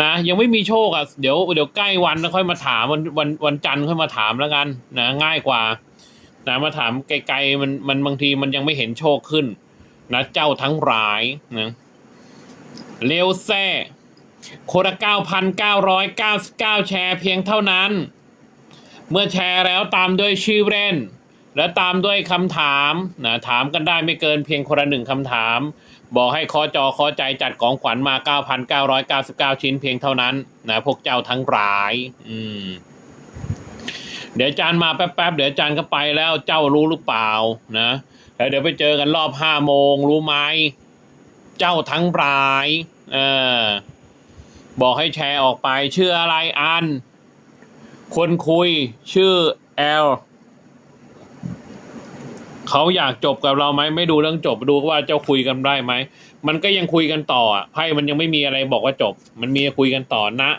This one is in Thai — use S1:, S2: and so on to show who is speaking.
S1: นะยังไม่มีโชคอะเดี๋ยวเดี๋ยวใกล้วันแล้วค่อยมาถามวันวันวันจันทร์ค่อยมาถามแล้วกันนะง่ายกว่านะมาถามไกลๆมันมันบางทีมันยังไม่เห็นโชคขึ้น นะเจ้าทั้งหลายนะเร็วแซ่คนละเก้าพันเก้าร้อยเก้าสิบเก้าแชร์เพียงเท่านั้น เมื่อแชร์แล้วตามด้วยชื่อเล่น และตามด้วยคำถามนะถามกันได้ไม่เกินเพียงคนละหนึ่งคำถาม บอกให้คอจอคอใจจัดของขวัญมา 9,999 ชิ้นเพียงเท่านั้นนะพวกเจ้าทั้งหลาย อืม เดี๋ยวจารย์มาแป๊บๆเดี๋ยวจารย์ก็ไปแล้วเจ้ารู้หรือเปล่านะแล้วเดี๋ยวไปเจอกันรอบห้าโมงรู้ไหมเจ้าทั้งหลายเออบอกให้แชร์ออกไปชื่ออะไรอัน คนคุยชื่อแอล เขาอยากจบกับเราไหมไม่ดูเรื่องจบดูว่าเจ้าคุยกันได้ไหมมันก็ยังคุยกันต่อไพ่มันยังไม่มีอะไรบอกว่าจบ มันมีคุยกันต่อนะ